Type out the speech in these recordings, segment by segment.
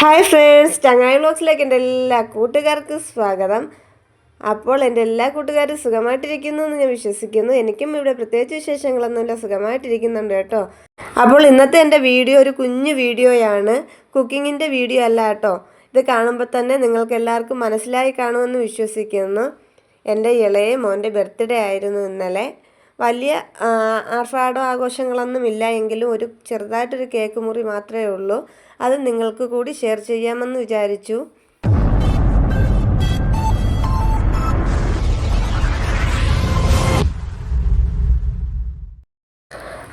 Hi friends ചങ്ങായി ബ്ലോഗ്സിലേക്ക് എന്റെ എല്ലാ കൂട്ടുകാർക്കും സ്വാഗതം. അപ്പോൾ എന്റെ എല്ലാ കൂട്ടുകാരും സുഖമായിട്ടിരിക്കുന്നു എന്ന് ഞാൻ വിശ്വസിക്കുന്നു. എനിക്കും ഇവിടെ പ്രത്യേകിച്ച് വിശേഷങ്ങളൊന്നുമില്ല സുഖമായിട്ടിരിക്കുന്നുണ്ട് കേട്ടോ. അപ്പോൾ ഇന്നത്തെ എന്റെ വീഡിയോ ഒരു കുഞ്ഞു വീഡിയോയാണ്. കുക്കിങ്ങിന്റെ വീഡിയോ അല്ല കേട്ടോ. ഇത് കാണുമ്പോൾ തന്നെ നിങ്ങൾക്ക് എല്ലാവർക്കും മനസ്സിലായി കാണുമെന്ന് വിശ്വസിക്കുന്നു. എന്റെ ഇളയ മോന്റെ ബർത്ത്ഡേ ആയിരുന്നു ഇന്നലെ. വലിയ ആർഭാടോ ആഘോഷങ്ങളൊന്നും ഇല്ല. എങ്കിലും ഒരു ചെറുതായിട്ടൊരു കേക്ക് മുറി മാത്രമേ ഉള്ളൂ. അത് നിങ്ങൾക്ക് കൂടി ഷെയർ ചെയ്യാമെന്ന് വിചാരിച്ചു.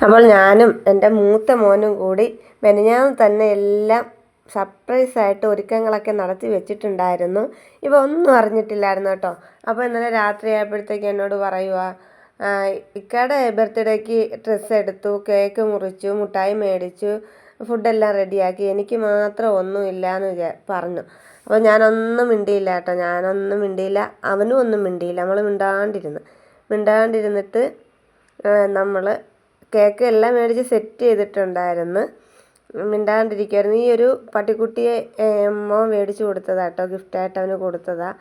അപ്പോൾ ഞാനും എന്റെ മൂത്ത മോനും കൂടി മെനഞ്ഞാന്ന് തന്നെ എല്ലാം സർപ്രൈസ് ആയിട്ട് ഒരുക്കങ്ങളൊക്കെ നടത്തി വെച്ചിട്ടുണ്ടായിരുന്നു. ഇവ ഒന്നും അറിഞ്ഞിട്ടില്ലായിരുന്നു കേട്ടോ. അപ്പോൾ ഇന്നലെ രാത്രി ആയപ്പോഴത്തേക്ക് എന്നോട് പറയുക ഇക്കയുടെ ബർത്ത്ഡേക്ക് ഡ്രസ്സ് എടുത്തു കേക്ക് മുറിച്ചു മുട്ടായി മേടിച്ചു ഫുഡെല്ലാം റെഡിയാക്കി. എനിക്ക് മാത്രം ഒന്നും എന്ന് വിചാ പറഞ്ഞു. അപ്പോൾ ഞാനൊന്നും മിണ്ടിയില്ല കേട്ടോ. ഞാനൊന്നും മിണ്ടിയില്ല. അവനും ഒന്നും മിണ്ടിയില്ല. നമ്മൾ മിണ്ടാണ്ടിരുന്നു. മിണ്ടാണ്ടിരുന്നിട്ട് നമ്മൾ കേക്ക് എല്ലാം മേടിച്ച് സെറ്റ് ചെയ്തിട്ടുണ്ടായിരുന്നു. മിണ്ടാണ്ടിരിക്കുമായിരുന്നു ഈ ഒരു പട്ടിക്കുട്ടിയെ അമ്മ മേടിച്ച് കൊടുത്തതാട്ടോ ഗിഫ്റ്റായിട്ട് അവന് കൊടുത്തതാണ്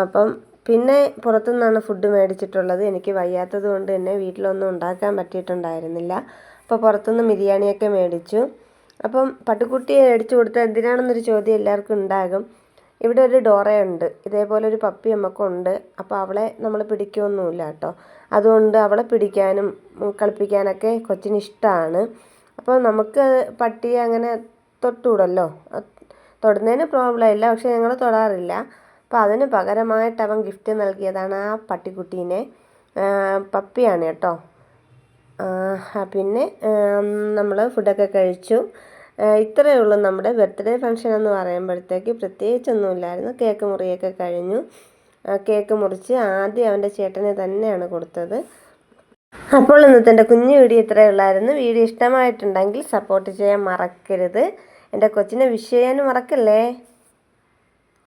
അപ്പം പിന്നെ പുറത്തുനിന്നാണ് ഫുഡ് മേടിച്ചിട്ടുള്ളത്. എനിക്ക് വയ്യാത്തത് കൊണ്ട് തന്നെ വീട്ടിലൊന്നും ഉണ്ടാക്കാൻ പറ്റിയിട്ടുണ്ടായിരുന്നില്ല. അപ്പോൾ പുറത്തുനിന്ന് ബിരിയാണിയൊക്കെ മേടിച്ചു. അപ്പം പട്ടിക്കുട്ടിയെ മേടിച്ചു കൊടുത്താൽ എന്തിനാണെന്നൊരു ചോദ്യം എല്ലാവർക്കും ഉണ്ടാകും. ഇവിടെ ഒരു ഡോറയുണ്ട്. ഇതേപോലെ ഒരു പപ്പി നമുക്കുണ്ട് അപ്പോൾ അവളെ നമ്മൾ പിടിക്കുകയൊന്നുമില്ല കേട്ടോ. അതുകൊണ്ട് അവളെ പിടിക്കാനും കളിപ്പിക്കാനൊക്കെ കൊച്ചിന് ഇഷ്ടമാണ് അപ്പോൾ നമുക്ക് പട്ടിയെ അങ്ങനെ തൊട്ടുകൂടല്ലോ അത് തൊടുന്നതിന് പ്രോബ്ലം ഇല്ല. പക്ഷേ ഞങ്ങൾ തൊടാറില്ല. അപ്പോൾ അതിന് പകരമായിട്ട് അവൻ ഗിഫ്റ്റ് നൽകിയതാണ് ആ പട്ടിക്കുട്ടീനെ. പപ്പിയാണ് കേട്ടോ. പിന്നെ നമ്മൾ ഫുഡൊക്കെ കഴിച്ചു. ഇത്രയേ ഉള്ളൂ നമ്മുടെ ബർത്ത്ഡേ ഫംഗ്ഷൻ എന്ന് പറയുമ്പോഴത്തേക്ക് പ്രത്യേകിച്ചൊന്നുമില്ലായിരുന്നു. കേക്ക് മുറിയൊക്കെ കഴിഞ്ഞു. കേക്ക് മുറിച്ച് ആദ്യം അവന്റെ ചേട്ടനെ തന്നെയാണ് കൊടുത്തത്. അപ്പോൾ ഇന്നത്തെ എന്റെ കുഞ്ഞു വീഡിയോ ഇത്രയേ ഉള്ളായിരുന്നു. വീഡിയോ ഇഷ്ടമായിട്ടുണ്ടെങ്കിൽ സപ്പോർട്ട് ചെയ്യാൻ മറക്കരുത്. എന്റെ കൊച്ചിനെ വിഷ് ചെയ്യാനും മറക്കല്ലേ?